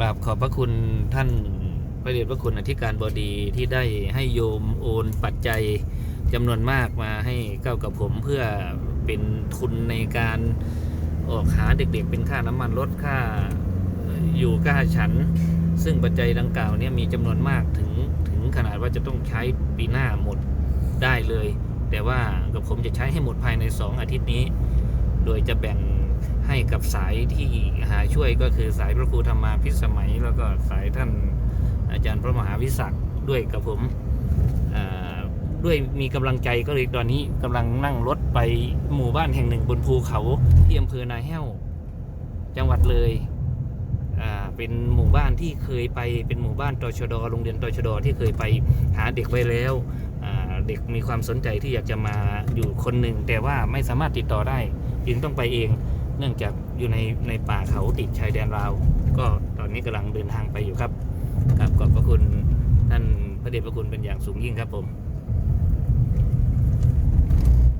กราบขอบพระคุณท่านพระเดชพระคุณอธิการบดีที่ได้ให้โยมโอนปัจจัยจำนวนมากมาให้เก้ากับผมเพื่อเป็นทุนในการออกหาเด็กๆ เป็นค่าน้ำมันรถค่าอยู่ค่าฉัน ซึ่งปัจจัยดังกล่าวเนี่ยมีจำนวนมากถึงถึงขนาดว่าจะต้องใช้ปีหน้าหมดได้เลย แต่ว่ากับผมจะใช้ให้หมดภายใน 2 อาทิตย์นี้ โดยจะแบ่ง ให้กับสายที่หาช่วยก็คือสายพระครูธรรมาพิสมัย แล้วก็สายท่านอาจารย์พระมหาวิศักด์ด้วยกับผมด้วยมีกำลังใจก็เลยตอนนี้กำลังนั่งรถไปหมู่บ้านแห่งหนึ่งบนภูเขาที่อำเภอนาแห้ว จังหวัดเลยเป็นหมู่บ้านที่เคยไปเป็นหมู่บ้านตชดโรงเรียนตชดที่เคยไปหาเด็กไว้แล้วเด็กมีความสนใจที่อยากจะมาอยู่คนหนึ่งแต่ว่าไม่สามารถติดต่อได้ จึงต้องไปเอง เนื่องจากอยู่ในในป่าเขาติดชายแดนลาว ก็ตอนนี้กำลังเดินทางไปอยู่ครับ ครับขอบพระคุณท่านพระเดชพระคุณเป็นอย่างสูงยิ่งครับผม